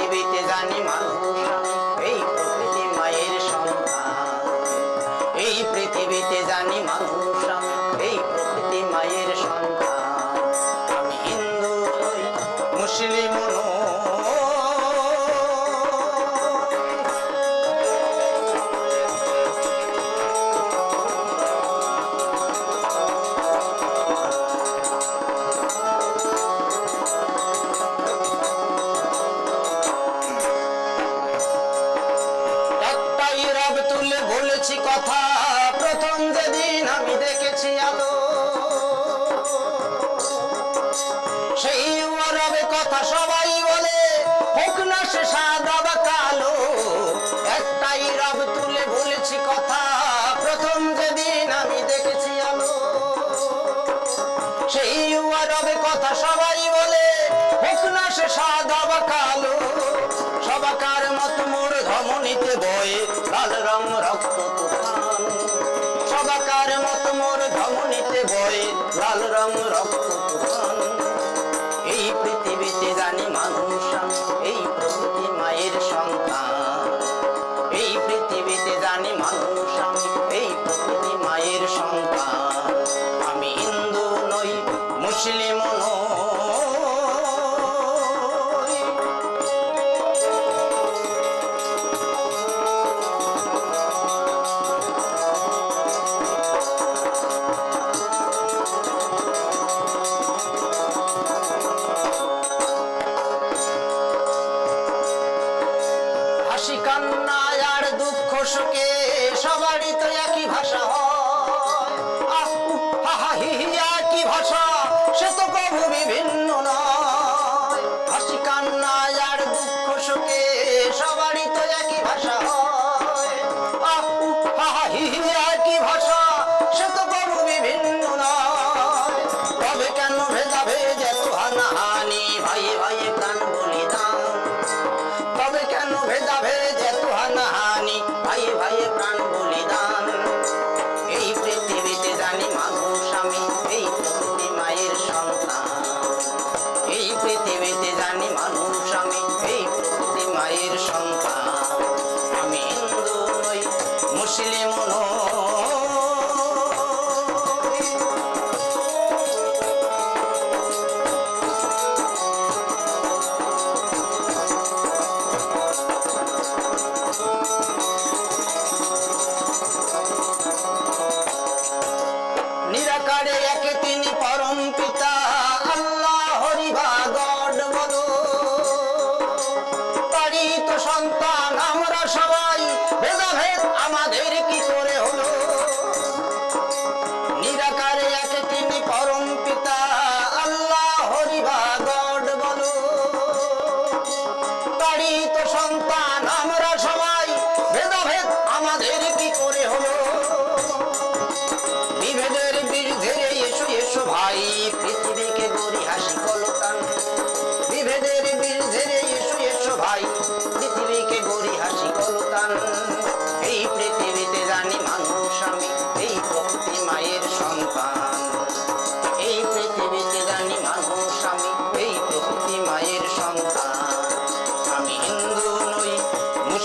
পৃথিবীতে জানি মা এই প্রকৃতি মায়ের সন্তান। এই পৃথিবীতে জানি মানুষ এই প্রকৃতি মায়ের সন্তান। বলেছি কথা, প্রথম যেদিন আমি দেখেছি আলো। সেই রবে কথা সবাই বলে, হোক না সে সাদা বা কালো। একটাই রব তুলে বলেছি কথা, প্রথম যেদিন আমি দেখেছি আলো। সেই রবে কথা সবাই মোর ধমনীতে বয়ে, লাল রং রক্ত সবাকার মত মোর ধমনীতে বয়ে, লাল রং রক্ত এই পৃথিবীতে জানি মানুষ, এই প্রকৃতি মায়ের সন্তান। এই পৃথিবীতে জানি মানুষ, এই প্রকৃতি মায়ের সন্তান। আমি হিন্দু নই মুসলিম হাসি কান্না আর দুঃখ শোকে সবারই তো একই ভাষা হয়। হা, হা, হি, একই ভাষা সে তো কবু বিভিন্ন নয়। হাসি কান্না আর দুঃখ শোকে সবারই তো একই ভাষা হয়। হা, হা, হি, একই ভাষা সে তো কবু বিভিন্ন নয়। তবে ভাই ভাই নিরাকারে একে তিনি পরম পিতা আমাদের